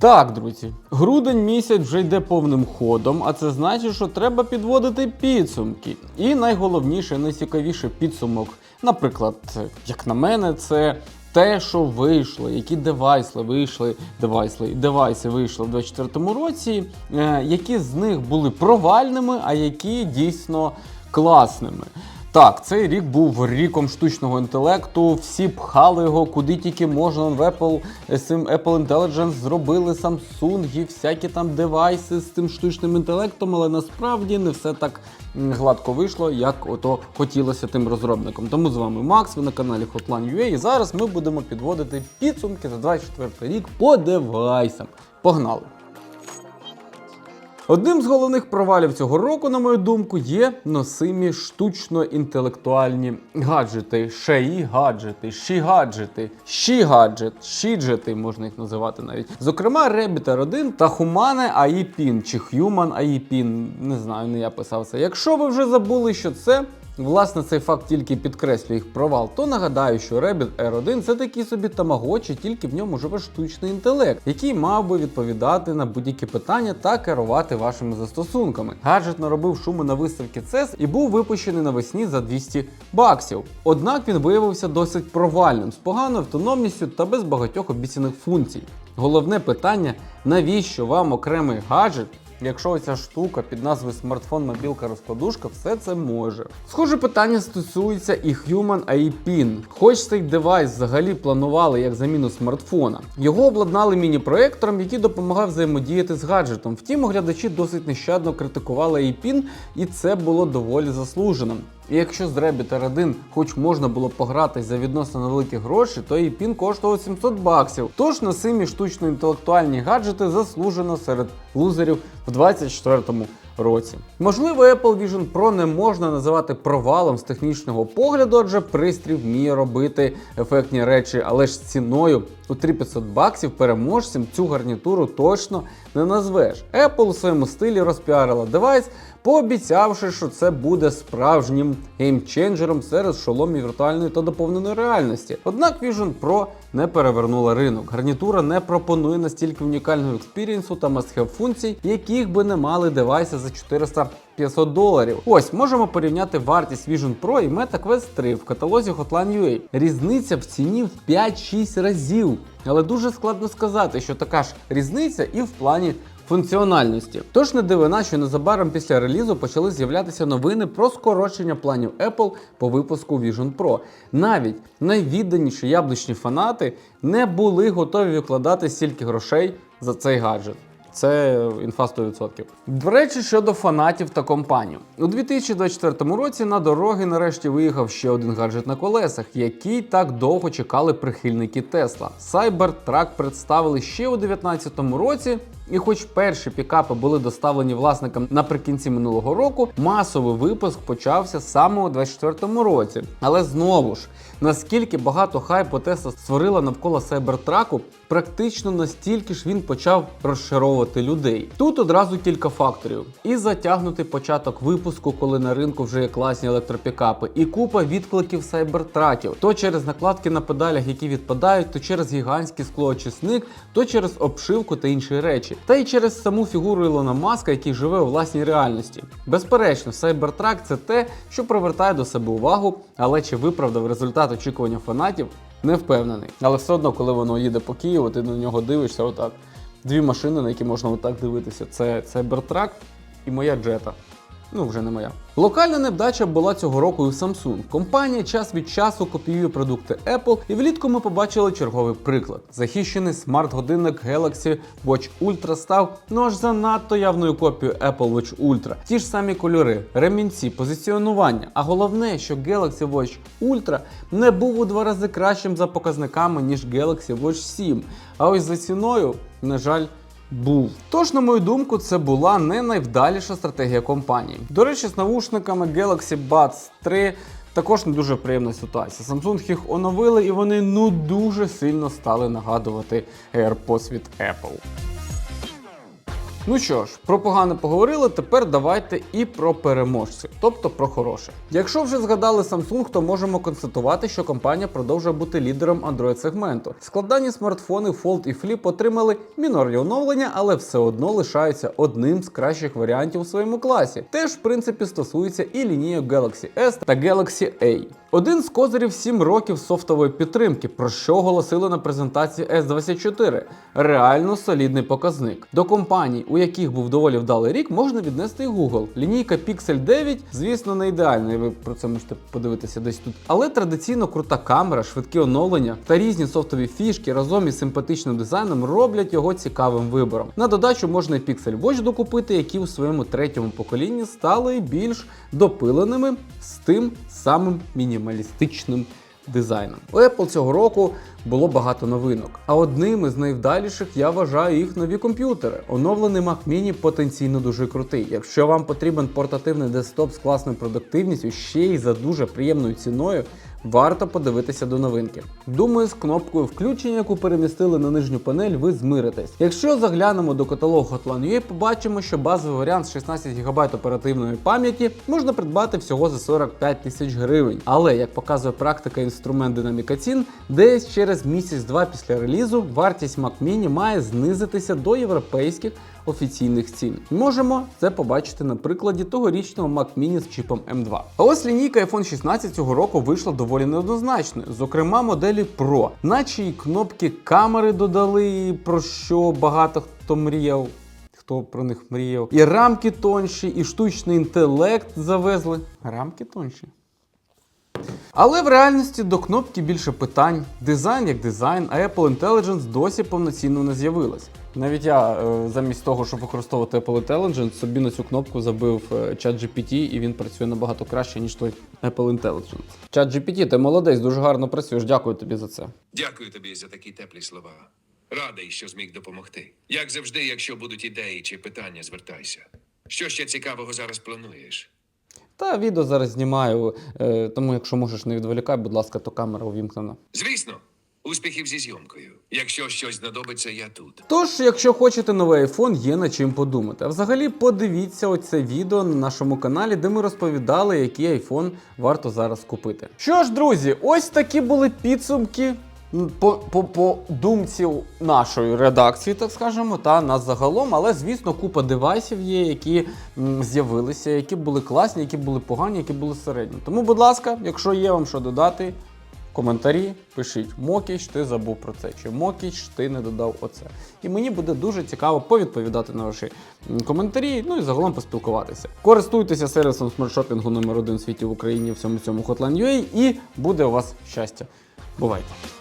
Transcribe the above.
Так, друзі, грудень місяць вже йде повним ходом, а це значить, що треба підводити підсумки. І найголовніше, найцікавіше підсумок, наприклад, як на мене, це те, що вийшло, які девайси вийшли, девайси, девайси вийшли в 2024 році, е, які з них були провальними, а які дійсно класними. Так, цей рік був ріком штучного інтелекту. Всі пхали його куди тільки можна. В Apple Apple Intelligence зробили Samsung і всякі там девайси з цим штучним інтелектом, але насправді не все так гладко вийшло, як ото хотілося тим розробникам. Тому з вами Макс, ви на каналі Hotline.ua і зараз ми будемо підводити підсумки за 24 рік по девайсам. Погнали! Одним з головних провалів цього року, на мою думку, є носимі штучно-інтелектуальні гаджети, шеї гаджети, ші гаджети, ші гаджет, шіджети можна їх називати навіть. Зокрема, Rabbit R1 та Humane AI Pin чи Human AI Pin, не знаю, не я писав це. Якщо ви вже забули, що це. Власне, цей факт тільки підкреслює їх провал, то нагадаю, що Rabbit R1 це такий собі тамагочі, тільки в ньому живе штучний інтелект, який мав би відповідати на будь-які питання та керувати вашими застосунками. Гаджет наробив шуму на виставці CES і був випущений навесні за 200 баксів. Однак він виявився досить провальним, з поганою автономністю та без багатьох обіцяних функцій. Головне питання: навіщо вам окремий гаджет? Якщо ця штука під назвою смартфон, мобілка, розкладушка, все це може. Схоже питання стосується і Human AI Pin. Хоч цей девайс взагалі планували як заміну смартфона. Його обладнали міні-проектором, який допомагав взаємодіяти з гаджетом. Втім, оглядачі досить нещадно критикували AI Pin, і це було доволі заслуженим. І якщо з Rabbit R1 хоч можна було погратись за відносно невеликі гроші, то і пін коштував 700 баксів. Тож на симі штучно-інтелектуальні гаджети заслужено серед лузерів в 2024 році. Можливо, Apple Vision Pro не можна називати провалом з технічного погляду, адже пристрій вміє робити ефектні речі, але ж ціною у 3500 баксів переможцем цю гарнітуру точно не назвеш. Apple у своєму стилі розпіарила девайс, пообіцявши, що це буде справжнім геймченджером серед шоломів віртуальної та доповненої реальності. Однак Vision Pro не перевернула ринок. Гарнітура не пропонує настільки унікального експірієнсу та must-have функцій, яких би не мали девайси за 400 500 доларів. Ось можемо порівняти вартість Vision Pro і Meta Quest 3 в каталозі Hotline.ua. Різниця в ціні в 5-6 разів. Але дуже складно сказати, що така ж різниця і в плані функціональності. Тож не дивина, що незабаром після релізу почали з'являтися новини про скорочення планів Apple по випуску Vision Pro. Навіть найвідданіші яблучні фанати не були готові викладати стільки грошей за цей гаджет. Це інфа 100%. До речі, щодо фанатів та компаній. У 2024 році на дороги нарешті виїхав ще один гаджет на колесах, який так довго чекали прихильники Тесла. Cybertruck представили ще у 2019 році. І хоч перші пікапи були доставлені власникам наприкінці минулого року, масовий випуск почався саме у 2024 році. Але знову ж, наскільки багато хайпу Тесла створила навколо Cybertruck, практично настільки ж він почав розчаровувати людей. Тут одразу кілька факторів: і затягнутий початок випуску, коли на ринку вже є класні електропікапи, і купа відкликів сайбертраків, то через накладки на педалях, які відпадають, то через гігантський склоочисник, то через обшивку та інші речі, та й через саму фігуру Ілона Маска, який живе у власній реальності. Безперечно, Cybertruck – це те, що привертає до себе увагу, але чи виправдав результат очікування фанатів, не впевнений. Але все одно, коли воно їде по Києву, ти на нього дивишся отак. Дві машини, на які можна отак дивитися. Це Cybertruck і моя джета. Ну, вже не моя. Локальна невдача була цього року і в Samsung. Компанія час від часу копіює продукти Apple, і влітку ми побачили черговий приклад. Захищений смарт-годинник Galaxy Watch Ultra став ну аж занадто явною копією Apple Watch Ultra. Ті ж самі кольори, ремінці, позиціонування. А головне, що Galaxy Watch Ultra не був у два рази кращим за показниками, ніж Galaxy Watch 7. А ось за ціною, на жаль, був. Тож, на мою думку, це була не найвдаліша стратегія компанії. До речі, з наушниками Galaxy Buds 3 також не дуже приємна ситуація. Samsung їх оновили і вони ну дуже сильно стали нагадувати AirPods від Apple. Ну що ж, про погане поговорили. Тепер давайте і про переможців, тобто про хороше. Якщо вже згадали Samsung, то можемо констатувати, що компанія продовжує бути лідером Android сегменту. Складані смартфони Fold і Flip отримали мінорні оновлення, але все одно лишаються одним з кращих варіантів у своєму класі. Теж, в принципі, стосується і лінійок Galaxy S та Galaxy A. Один з козирів 7 років софтової підтримки, про що оголосили на презентації S24. Реально солідний показник. До компаній, у яких був доволі вдалий рік, можна віднести і Google. Лінійка Pixel 9, звісно, не ідеальна, і ви про це можете подивитися десь тут. Але традиційно крута камера, швидкі оновлення та різні софтові фішки разом із симпатичним дизайном роблять його цікавим вибором. На додачу можна і Pixel Watch докупити, які у своєму третьому поколінні стали більш допиленими з тим самим мінімалістичним дизайном. У Apple цього року було багато новинок. А одним із найвдаліших я вважаю їх нові комп'ютери. Оновлений Mac Mini потенційно дуже крутий. Якщо вам потрібен портативний десктоп з класною продуктивністю, ще й за дуже приємною ціною. Варто подивитися до новинки. Думаю, з кнопкою включення, яку перемістили на нижню панель, ви змиритесь. Якщо заглянемо до каталогу Hotline.ua, побачимо, що базовий варіант з 16 ГБ оперативної пам'яті можна придбати всього за 45 тисяч гривень. Але як показує практика інструмент динаміка цін, десь через місяць-два після релізу вартість Mac Mini має знизитися до європейських офіційних цін. Можемо це побачити на прикладі тогорічного Mac Mini з чіпом M2. А ось лінійка iPhone 16 цього року вийшла доволі неоднозначною, зокрема моделі Pro, наче й кнопки камери додали, про що багато хто мріяв. Хто про них мріяв? І рамки тонші, і штучний інтелект завезли. Рамки тонші. Але в реальності до кнопки більше питань. Дизайн як дизайн, а Apple Intelligence досі повноцінно не з'явилась. Навіть я е, замість того, щоб використовувати Apple Intelligence, собі на цю кнопку забив е, ChatGPT, і він працює набагато краще, ніж той Apple Intelligence. ChatGPT, ти молодець, дуже гарно працюєш. Дякую тобі за це. Дякую тобі за такі теплі слова. Радий, що зміг допомогти. Як завжди, якщо будуть ідеї чи питання, звертайся. Що ще цікавого зараз плануєш? Та відео зараз знімаю, е, тому якщо можеш не відволікай, будь ласка, то камера увімкнена. Звісно, успіхів зі зйомкою. Якщо щось знадобиться, я тут. Тож, якщо хочете новий iPhone, є над чим подумати. А взагалі подивіться оце відео на нашому каналі, де ми розповідали, який iPhone варто зараз купити. Що ж, друзі, ось такі були підсумки. По, по, по думці нашої редакції, так скажемо, та нас загалом, але звісно, купа девайсів є, які з'явилися, які були класні, які були погані, які були середні. Тому, будь ласка, якщо є вам що додати, коментарі пишіть Мокіч, ти забув про це, чи Мокіч, ти не додав оце. І мені буде дуже цікаво повідповідати на ваші коментарі, ну і загалом поспілкуватися. Користуйтеся сервісом смартшопінгу номер один в світі в Україні в всьому цьому Hotline.ua і буде у вас щастя. Бувайте!